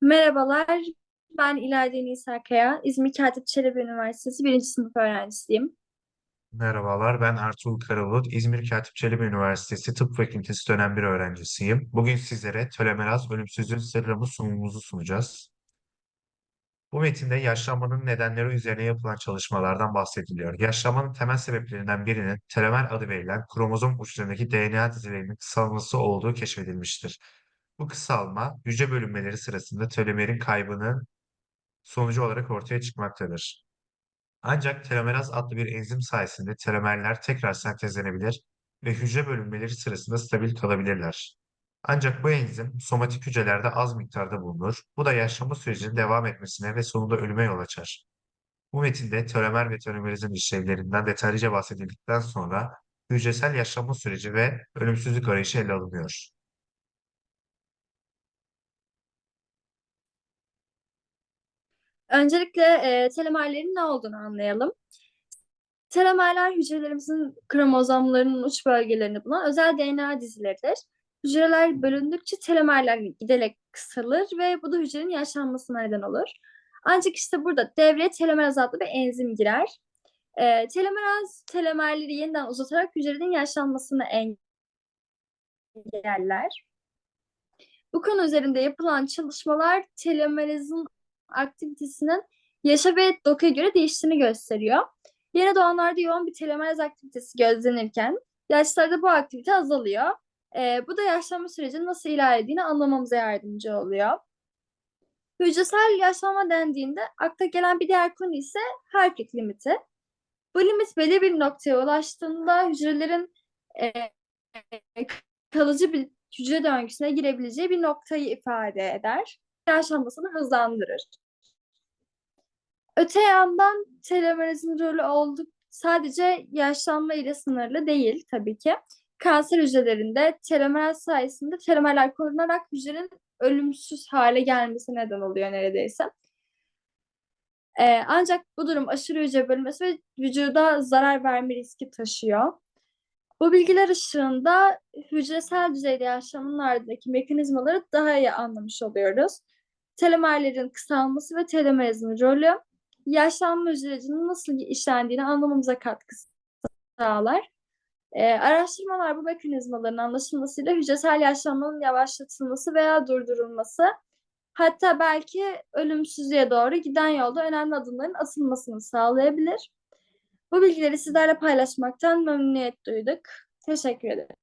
Merhabalar, ben İlayda Nisa İzmir Katip Çelebi Üniversitesi birinci sınıf öğrencisiyim. Merhabalar, ben Ertuğrul Karabulut, İzmir Katip Çelebi Üniversitesi Tıp Fakültesi dönem bir öğrencisiyim. Bugün sizlere Tölemeraz Ölümsüzlüğün Sırrı sunumumuzu sunacağız. Bu metinde yaşlanmanın nedenleri üzerine yapılan çalışmalardan bahsediliyor. Yaşlanmanın temel sebeplerinden birinin telomer adı verilen kromozom uçlarındaki DNA dizilerinin kısalması olduğu keşfedilmiştir. Bu kısalma, hücre bölünmeleri sırasında telomerin kaybının sonucu olarak ortaya çıkmaktadır. Ancak telomeraz adlı bir enzim sayesinde telomerler tekrar sentezlenebilir ve hücre bölünmeleri sırasında stabil kalabilirler. Ancak bu enzim somatik hücrelerde az miktarda bulunur. Bu da yaşlanma sürecinin devam etmesine ve sonunda ölüme yol açar. Bu metinde telomer ve telomerizin işlevlerinden detaylıca bahsedildikten sonra hücresel yaşlanma süreci ve ölümsüzlük arayışı ele alınıyor. Öncelikle e, telomerlerin ne olduğunu anlayalım. Telomerler hücrelerimizin kromozomlarının uç bölgelerini bulan özel DNA dizileridir. Hücreler bölündükçe telomerler giderek kısalır ve bu da hücrenin yaşlanmasına neden olur. Ancak işte burada devreye telomeraz adlı bir enzim girer. E, telomeraz telomerleri yeniden uzatarak hücrenin yaşlanmasını engeller. Bu konu üzerinde yapılan çalışmalar telomerazın aktivitesinin yaşa ve dokuya göre değiştiğini gösteriyor. Yeni doğanlarda yoğun bir telomeraz aktivitesi gözlenirken yaşlarda bu aktivite azalıyor. Ee, bu da yaşlanma sürecinin nasıl ilerlediğini anlamamıza yardımcı oluyor. Hücresel yaşlanma dendiğinde akla gelen bir diğer konu ise Harkett limiti. Bu limit belli bir noktaya ulaştığında hücrelerin e, kalıcı bir hücre döngüsüne girebileceği bir noktayı ifade eder. Yaşlanmasını hızlandırır. Öte yandan telomerizin rolü olduk sadece yaşlanma ile sınırlı değil tabii ki. Kanser hücrelerinde telomer sayesinde telomerler korunarak hücrenin ölümsüz hale gelmesi neden oluyor neredeyse. Ee, ancak bu durum aşırı hücre bölünmesi ve vücuda zarar verme riski taşıyor. Bu bilgiler ışığında hücresel düzeyde yaşamın ardındaki mekanizmaları daha iyi anlamış oluyoruz. Telomerlerin kısalması ve telomerizin rolü yaşlanma sürecinin nasıl işlendiğini anlamamıza katkı sağlar. Ee, araştırmalar bu mekanizmaların anlaşılmasıyla hücresel yaşlanmanın yavaşlatılması veya durdurulması hatta belki ölümsüzlüğe doğru giden yolda önemli adımların atılmasını sağlayabilir. Bu bilgileri sizlerle paylaşmaktan memnuniyet duyduk. Teşekkür ederim.